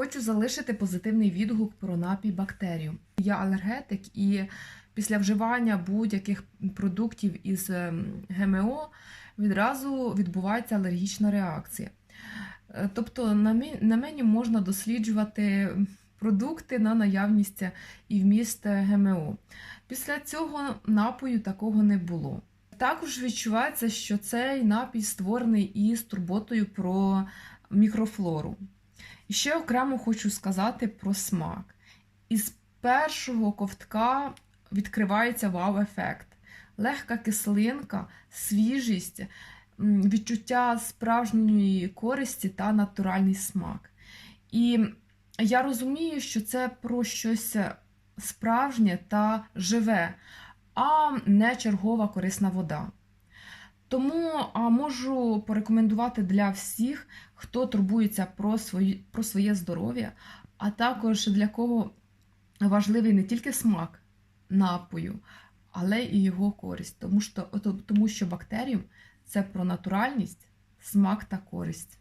Хочу залишити позитивний відгук про напій бактерію. Я алергетик, і після вживання будь-яких продуктів із ем, ГМО відразу відбувається алергічна реакція. Е, Тобто на мені можна досліджувати продукти на наявність і вміст ГМО. Після цього напою такого не було. Також відчувається, що цей напій створений із турботою про мікрофлору. І ще окремо хочу сказати про смак. Із першого ковтка відкривається вау-ефект. Легка кислинка, свіжість, відчуття справжньої користі та натуральний смак. І я розумію, що це про щось справжнє та живе, а не чергова корисна вода. Тому можу порекомендувати для всіх, хто турбується про, свої, про своє здоров'я, а також для кого важливий не тільки смак напою, але і його користь. Тому що, тому що бактеріум це про натуральність, смак та користь.